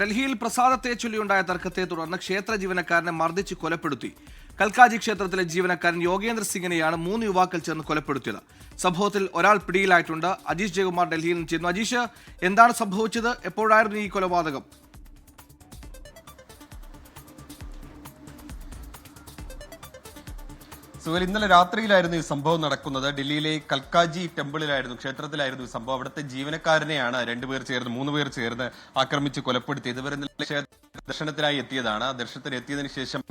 ഡൽഹിയിൽ പ്രസാദത്തെ ചൊല്ലിയുണ്ടായ തർക്കത്തെ തുടർന്ന് ക്ഷേത്ര ജീവനക്കാരനെ മർദ്ദിച്ച് കൊലപ്പെടുത്തി. കൽക്കാജി ക്ഷേത്രത്തിലെ ജീവനക്കാരൻ യോഗേന്ദ്ര സിംഗിനെയാണ് മൂന്ന് യുവാക്കൾ ചേർന്ന് കൊലപ്പെടുത്തിയത്. സംഭവത്തിൽ ഒരാൾ പിടിയിലായിട്ടുണ്ട്. അജീഷ് ജയകുമാർ ഡൽഹിയിൽ നിന്ന് ചെയ്യുന്നു അജീഷ് എന്താണ് സംഭവിച്ചത്? എപ്പോഴായിരുന്നു ഈ കൊലപാതകം? സുഹൽ ഇന്നലെ രാത്രിയിലായിരുന്നു ഈ സംഭവം നടക്കുന്നത്. ഡൽഹിയിലെ കൽക്കാജി ടെമ്പിളിലായിരുന്നു ക്ഷേത്രത്തിലായിരുന്നു ഈ സംഭവം. അവിടുത്തെ ജീവനക്കാരനെയാണ് രണ്ടുപേർ ചേർന്ന് മൂന്ന് പേർ ചേർന്ന് ആക്രമിച്ച് ഇന്നലെ ക്ഷേത്ര ദർശനത്തിനായി എത്തിയതാണ്. ദർശനത്തിന് എത്തിയതിനു ശേഷം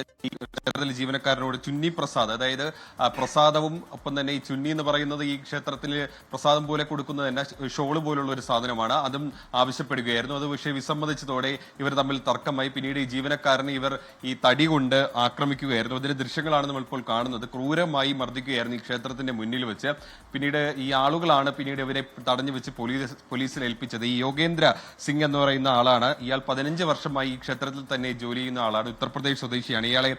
ക്ഷേത്രത്തിലെ ജീവനക്കാരനോട് ചുന്നി പ്രസാദ് അതായത് പ്രസാദവും ഒപ്പം തന്നെ ഈ ചുന്നി എന്ന് പറയുന്നത് ഈ ക്ഷേത്രത്തിൽ പ്രസാദം പോലെ കൊടുക്കുന്നത് തന്നെ ഷോൾ പോലുള്ള ഒരു സാധനമാണ്. അതും ആവശ്യപ്പെടുകയായിരുന്നു. അത് പക്ഷേ വിസമ്മതിച്ചതോടെ ഇവർ തമ്മിൽ തർക്കമായി. പിന്നീട് ഈ ജീവനക്കാരനെ ഇവർ ഈ തടി കൊണ്ട് ആക്രമിക്കുകയായിരുന്നു. അതിന്റെ ദൃശ്യങ്ങളാണ് നമ്മൾ ഇപ്പോൾ കാണുന്നത്. ക്രൂരമായി മർദ്ദിക്കുകയായിരുന്നു ഈ ക്ഷേത്രത്തിന്റെ മുന്നിൽ വെച്ച്. പിന്നീട് ഈ ആളുകളാണ് പിന്നീട് ഇവരെ തടഞ്ഞു വെച്ച് പോലീസ് പോലീസിൽ ഏൽപ്പിച്ചത്. ഈ യോഗേന്ദ്ര സിംഗ് എന്ന് പറയുന്ന ആളാണ്. ഇയാൾ പതിനഞ്ച് വർഷമായി ഈ ക്ഷേത്രത്തിൽ തന്നെ ജോലി ചെയ്യുന്ന ആളാണ്. ഉത്തർപ്രദേശ് സ്വദേശിയാണ് ഇയാളെ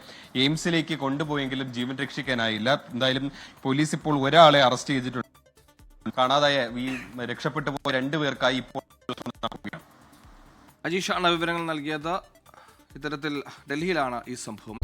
എയിംസിലേക്ക് കൊണ്ടുപോയെങ്കിലും ജീവൻ രക്ഷിക്കാനായില്ല. എന്തായാലും പോലീസ് ഇപ്പോൾ ഒരാളെ അറസ്റ്റ് ചെയ്തിട്ടുണ്ട്. കാണാതായ ഈ രക്ഷപ്പെട്ടു പോയ രണ്ടുപേർക്കായി ഇപ്പോൾ. അജീഷാണ് വിവരങ്ങൾ നൽകിയത്. ഇത്തരത്തിൽ ഡൽഹിയിലാണ് ഈ സംഭവം.